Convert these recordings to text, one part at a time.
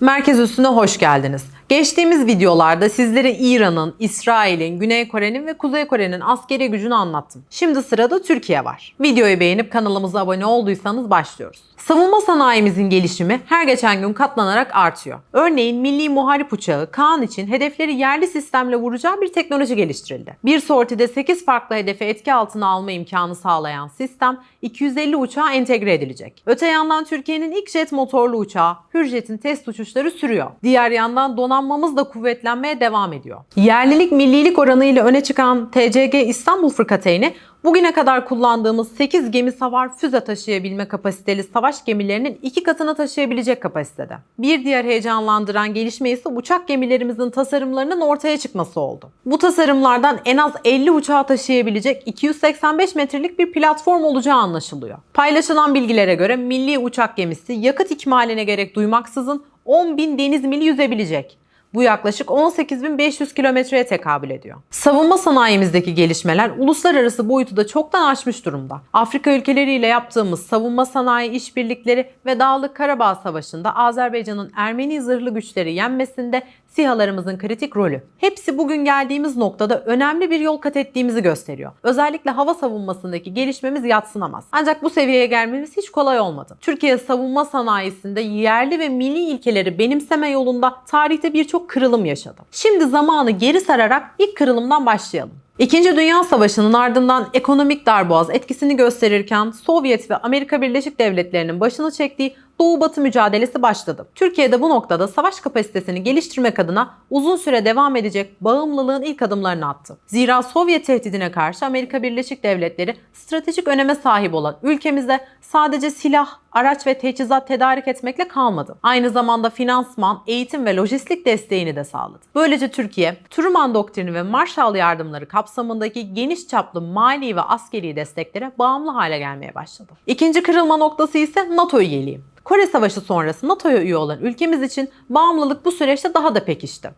Merkez Üstüne hoş geldiniz. Geçtiğimiz videolarda sizlere İran'ın, İsrail'in, Güney Kore'nin ve Kuzey Kore'nin askeri gücünü anlattım. Şimdi sırada Türkiye var. Videoyu beğenip kanalımıza abone olduysanız başlıyoruz. Savunma sanayimizin gelişimi her geçen gün katlanarak artıyor. Örneğin Milli Muharip Uçağı Kaan için hedefleri yerli sistemle vuracağı bir teknoloji geliştirildi. Bir sortide 8 farklı hedefe etki altına alma imkanı sağlayan sistem 250 uçağa entegre edilecek. Öte yandan Türkiye'nin ilk jet motorlu uçağı Hürjet'in test uçuşları sürüyor. Diğer yandan donanmamız da kuvvetlenmeye devam ediyor. Yerlilik millilik oranıyla öne çıkan TCG İstanbul Fırkateyni Bugüne kadar kullandığımız 8 gemi savar füze taşıyabilme kapasiteli savaş gemilerinin iki katını taşıyabilecek kapasitede. Bir diğer heyecanlandıran gelişme ise uçak gemilerimizin tasarımlarının ortaya çıkması oldu. Bu tasarımlardan en az 50 uçağı taşıyabilecek 285 metrelik bir platform olacağı anlaşılıyor. Paylaşılan bilgilere göre milli uçak gemisi yakıt ikmaline gerek duymaksızın 10 bin deniz mili yüzebilecek. Bu yaklaşık 18.500 kilometreye tekabül ediyor. Savunma sanayimizdeki gelişmeler uluslararası boyutu da çoktan aşmış durumda. Afrika ülkeleriyle yaptığımız savunma sanayi işbirlikleri ve Dağlık Karabağ Savaşı'nda Azerbaycan'ın Ermeni zırhlı güçleri yenmesinde SİHA'larımızın kritik rolü. Hepsi bugün geldiğimiz noktada önemli bir yol kat ettiğimizi gösteriyor. Özellikle hava savunmasındaki gelişmemiz yatsınamaz. Ancak bu seviyeye gelmemiz hiç kolay olmadı. Türkiye savunma sanayisinde yerli ve milli ilkeleri benimseme yolunda tarihte birçok kırılım yaşadı. Şimdi zamanı geri sararak ilk kırılımdan başlayalım. İkinci Dünya Savaşı'nın ardından ekonomik darboğaz etkisini gösterirken Sovyet ve Amerika Birleşik Devletleri'nin başını çektiği Doğu-Batı mücadelesi başladı. Türkiye'de bu noktada savaş kapasitesini geliştirmek adına uzun süre devam edecek bağımlılığın ilk adımlarını attı. Zira Sovyet tehdidine karşı Amerika Birleşik Devletleri stratejik öneme sahip olan ülkemize sadece silah, araç ve teçhizat tedarik etmekle kalmadı. Aynı zamanda finansman, eğitim ve lojistik desteğini de sağladı. Böylece Türkiye, Truman doktrini ve Marshall yardımları kapsamındaki geniş çaplı mali ve askeri desteklere bağımlı hale gelmeye başladı. İkinci kırılma noktası ise NATO üyeliği. Kore Savaşı sonrası NATO'ya üye olan ülkemiz için bağımlılık bu süreçte daha da pekişti.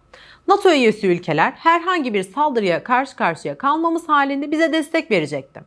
NATO üyesi ülkeler herhangi bir saldırıya karşı karşıya kalmamız halinde bize destek verecekti.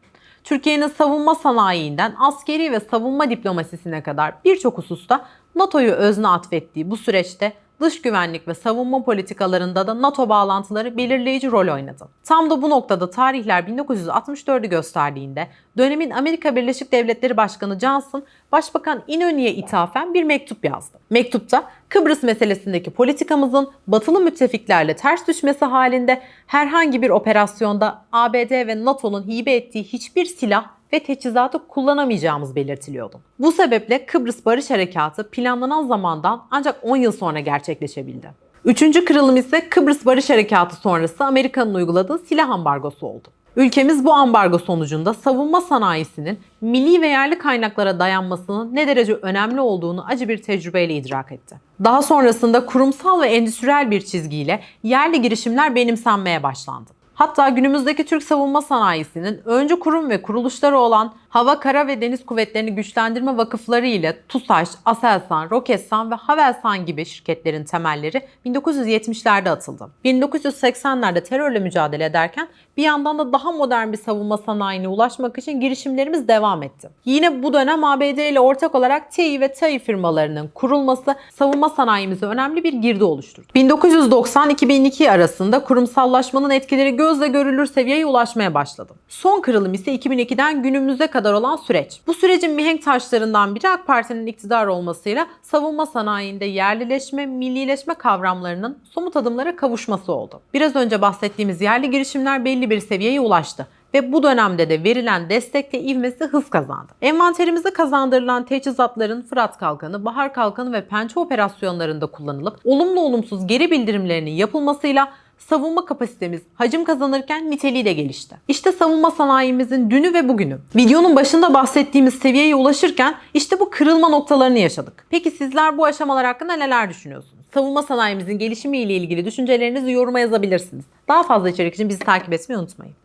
Türkiye'nin savunma sanayiinden askeri ve savunma diplomasisine kadar birçok hususta NATO'yu özne atfettiği bu süreçte dış güvenlik ve savunma politikalarında da NATO bağlantıları belirleyici rol oynadı. Tam da bu noktada tarihler 1964'ü gösterdiğinde dönemin Amerika Birleşik Devletleri Başkanı Johnson, Başbakan İnönü'ye ithafen bir mektup yazdı. Mektupta Kıbrıs meselesindeki politikamızın batılı müttefiklerle ters düşmesi halinde herhangi bir operasyonda ABD ve NATO'nun hibe ettiği hiçbir silah ve teçhizatı kullanamayacağımız belirtiliyordu. Bu sebeple Kıbrıs Barış Harekatı planlanan zamandan ancak 10 yıl sonra gerçekleşebildi. Üçüncü kırılım ise Kıbrıs Barış Harekatı sonrası Amerika'nın uyguladığı silah ambargosu oldu. Ülkemiz bu ambargo sonucunda savunma sanayisinin milli ve yerli kaynaklara dayanmasının ne derece önemli olduğunu acı bir tecrübeyle idrak etti. Daha sonrasında kurumsal ve endüstriyel bir çizgiyle yerli girişimler benimsenmeye başlandı. Hatta günümüzdeki Türk savunma sanayisinin öncü kurum ve kuruluşları olan Hava, Kara ve Deniz Kuvvetleri'ni güçlendirme vakıfları ile TUSAŞ, Aselsan, Roketsan ve Havelsan gibi şirketlerin temelleri 1970'lerde atıldı. 1980'lerde terörle mücadele ederken bir yandan da daha modern bir savunma sanayine ulaşmak için girişimlerimiz devam etti. Yine bu dönem ABD ile ortak olarak TEİ ve TAİ firmalarının kurulması savunma sanayimize önemli bir girdi oluşturdu. 1990-2002 arasında kurumsallaşmanın etkileri gözle görülür seviyeye ulaşmaya başladı. Son kırılım ise 2002'den günümüze kadar olan süreç. Bu sürecin mihenk taşlarından biri AK Parti'nin iktidar olmasıyla savunma sanayinde yerlileşme, millileşme kavramlarının somut adımlara kavuşması oldu. Biraz önce bahsettiğimiz yerli girişimler belli bir seviyeye ulaştı ve bu dönemde de verilen destekle ivmesi hız kazandı. Envanterimize kazandırılan teçhizatların Fırat Kalkanı, Bahar Kalkanı ve Pençe operasyonlarında kullanılıp olumlu olumsuz geri bildirimlerinin yapılmasıyla savunma kapasitemiz hacim kazanırken niteliği de gelişti. İşte savunma sanayimizin dünü ve bugünü. Videonun başında bahsettiğimiz seviyeye ulaşırken işte bu kırılma noktalarını yaşadık. Peki sizler bu aşamalar hakkında neler düşünüyorsunuz? Savunma sanayimizin gelişimi ile ilgili düşüncelerinizi yoruma yazabilirsiniz. Daha fazla içerik için bizi takip etmeyi unutmayın.